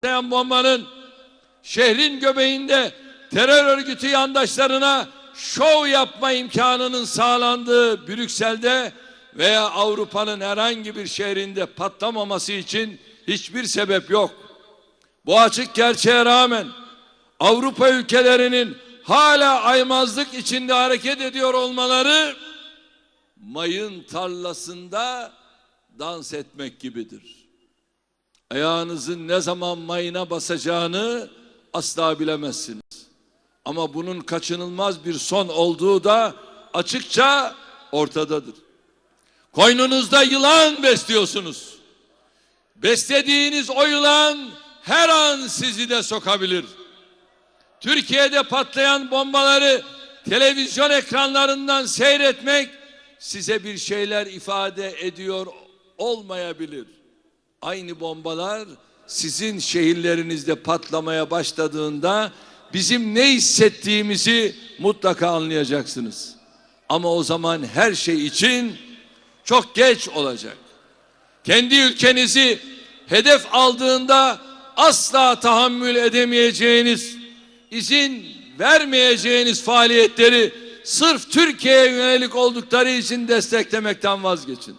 patlayan bombanın şehrin göbeğinde terör örgütü yandaşlarına şov yapma imkanının sağlandığı Brüksel'de veya Avrupa'nın herhangi bir şehrinde patlamaması için hiçbir sebep yok. Bu açık gerçeğe rağmen Avrupa ülkelerinin hala aymazlık içinde hareket ediyor olmaları mayın tarlasında dans etmek gibidir. Ayağınızın ne zaman mayına basacağını asla bilemezsiniz. Ama bunun kaçınılmaz bir son olduğu da açıkça ortadadır. Koynunuzda yılan besliyorsunuz. Beslediğiniz o yılan her an sizi de sokabilir. Türkiye'de patlayan bombaları televizyon ekranlarından seyretmek size bir şeyler ifade ediyor olmayabilir. Aynı bombalar sizin şehirlerinizde patlamaya başladığında bizim ne hissettiğimizi mutlaka anlayacaksınız. Ama o zaman her şey için çok geç olacak. Kendi ülkenizi hedef aldığında asla tahammül edemeyeceğiniz, izin vermeyeceğiniz faaliyetleri sırf Türkiye'ye yönelik oldukları için desteklemekten vazgeçin.